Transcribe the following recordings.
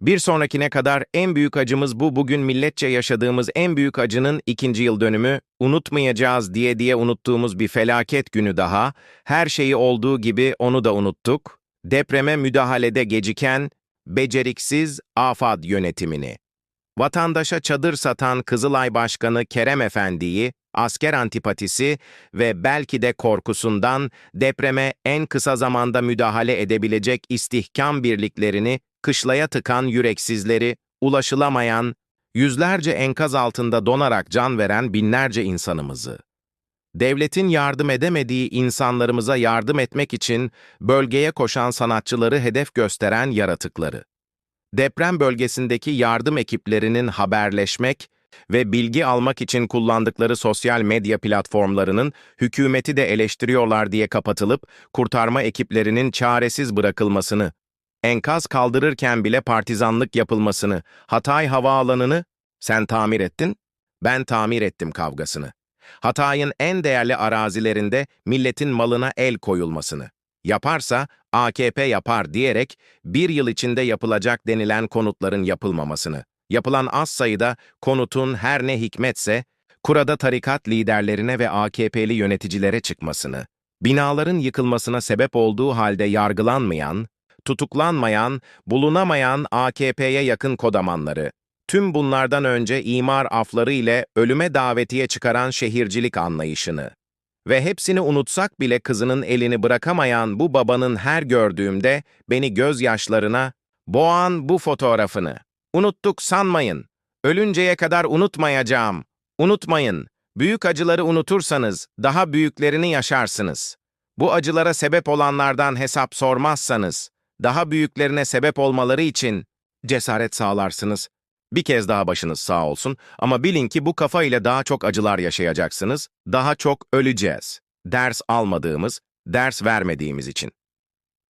Bir sonrakine kadar en büyük acımız bu. Bugün milletçe yaşadığımız en büyük acının ikinci yıl dönümü, unutmayacağız diye diye unuttuğumuz bir felaket günü daha, her şeyi olduğu gibi onu da unuttuk, depreme müdahalede geciken, beceriksiz AFAD yönetimini. Vatandaşa çadır satan Kızılay Başkanı Kerem Efendi'yi, asker antipatisi ve belki de korkusundan depreme en kısa zamanda müdahale edebilecek istihkam birliklerini kışlaya tıkan yüreksizleri, ulaşılamayan, yüzlerce enkaz altında donarak can veren binlerce insanımızı. Devletin yardım edemediği insanlarımıza yardım etmek için bölgeye koşan sanatçıları hedef gösteren yaratıkları. Deprem bölgesindeki yardım ekiplerinin haberleşmek ve bilgi almak için kullandıkları sosyal medya platformlarının hükümeti de eleştiriyorlar diye kapatılıp kurtarma ekiplerinin çaresiz bırakılmasını, enkaz kaldırırken bile partizanlık yapılmasını, Hatay havaalanını sen tamir ettin, ben tamir ettim kavgasını. Hatay'ın en değerli arazilerinde milletin malına el koyulmasını. Yaparsa AKP yapar diyerek bir yıl içinde yapılacak denilen konutların yapılmamasını. Yapılan az sayıda konutun her ne hikmetse, kurada tarikat liderlerine ve AKP'li yöneticilere çıkmasını. Binaların yıkılmasına sebep olduğu halde yargılanmayan, tutuklanmayan, bulunamayan AKP'ye yakın kodamanları, tüm bunlardan önce imar afları ile ölüme davetiye çıkaran şehircilik anlayışını ve hepsini unutsak bile kızının elini bırakamayan bu babanın her gördüğümde beni gözyaşlarına boğan bu fotoğrafını. Unuttuk sanmayın. Ölünceye kadar unutmayacağım. Unutmayın. Büyük acıları unutursanız daha büyüklerini yaşarsınız. Bu acılara sebep olanlardan hesap sormazsanız, daha büyüklerine sebep olmaları için cesaret sağlarsınız. Bir kez daha başınız sağ olsun ama bilin ki bu kafa ile daha çok acılar yaşayacaksınız, daha çok öleceğiz. Ders almadığımız, ders vermediğimiz için.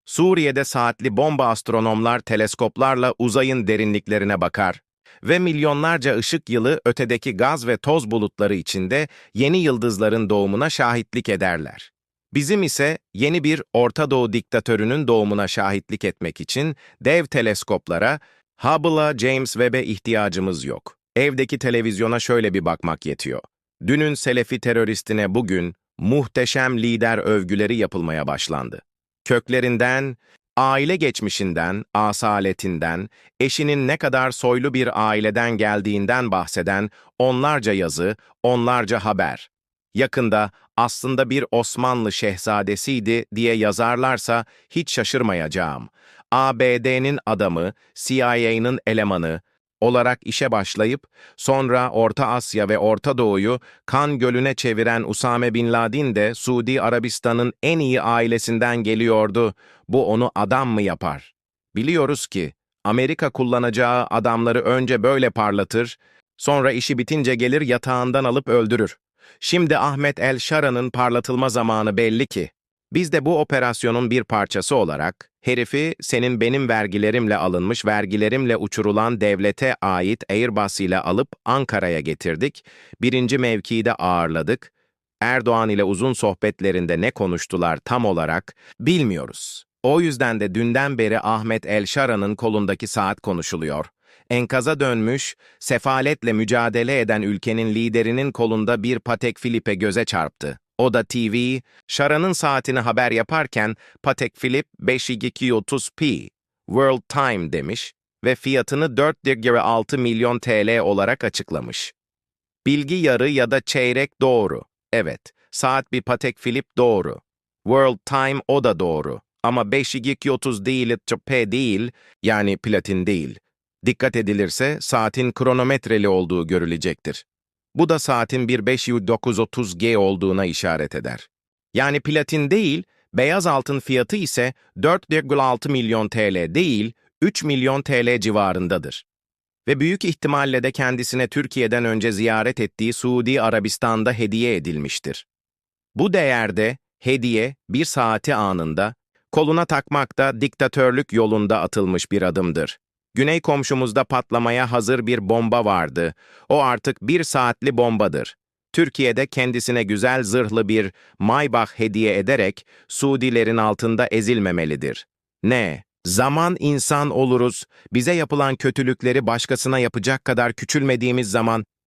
Suriye'de saatli bomba astronomlar teleskoplarla uzayın derinliklerine bakar ve milyonlarca ışık yılı ötedeki gaz ve toz bulutları içinde yeni yıldızların doğumuna şahitlik ederler. Bizim ise yeni bir Orta Doğu diktatörünün doğumuna şahitlik etmek için dev teleskoplara, Hubble'a, James Webb'e ihtiyacımız yok. Evdeki televizyona şöyle bir bakmak yetiyor. Dünün Selefi teröristine bugün muhteşem lider övgüleri yapılmaya başlandı. Köklerinden, aile geçmişinden, asaletinden, eşinin ne kadar soylu bir aileden geldiğinden bahseden onlarca yazı, onlarca haber. Yakında aslında bir Osmanlı şehzadesiydi diye yazarlarsa hiç şaşırmayacağım. ABD'nin adamı, CIA'nın elemanı olarak işe başlayıp sonra Orta Asya ve Orta Doğu'yu kan gölüne çeviren Usame Bin Laden de Suudi Arabistan'ın en iyi ailesinden geliyordu. Bu onu adam mı yapar? Biliyoruz ki Amerika kullanacağı adamları önce böyle parlatır, sonra işi bitince gelir yatağından alıp öldürür. Şimdi Ahmet El Şara'nın parlatılma zamanı belli ki. Biz de bu operasyonun bir parçası olarak, herifi senin benim vergilerimle alınmış vergilerimle uçurulan devlete ait Airbus ile alıp Ankara'ya getirdik, birinci mevkide ağırladık, Erdoğan ile uzun sohbetlerinde ne konuştular tam olarak bilmiyoruz. O yüzden de dünden beri Ahmet El Şara'nın kolundaki saat konuşuluyor. Enkaza dönmüş, sefaletle mücadele eden ülkenin liderinin kolunda bir Patek Philippe göze çarptı. O da TV, Şara'nın saatini haber yaparken Patek Philippe 5230p World Time demiş ve fiyatını 4,6 milyon TL olarak açıklamış. Bilgi yarı ya da çeyrek doğru. Evet, saat bir Patek Philippe doğru. World Time o da doğru. Ama 5230 değil, P değil, yani platin değil. Dikkat edilirse saatin kronometreli olduğu görülecektir. Bu da saatin bir 5930G olduğuna işaret eder. Yani platin değil, beyaz altın fiyatı ise 4,6 milyon TL değil, 3 milyon TL civarındadır. Ve büyük ihtimalle de kendisine Türkiye'den önce ziyaret ettiği Suudi Arabistan'da hediye edilmiştir. Bu değerde hediye bir saati anında koluna takmakta diktatörlük yolunda atılmış bir adımdır. Güney komşumuzda patlamaya hazır bir bomba vardı. O artık bir saatli bombadır. Türkiye'de kendisine güzel zırhlı bir Maybach hediye ederek Suudilerin altında ezilmemelidir. Ne? Zaman insan oluruz. Bize yapılan kötülükleri başkasına yapacak kadar küçülmediğimiz zaman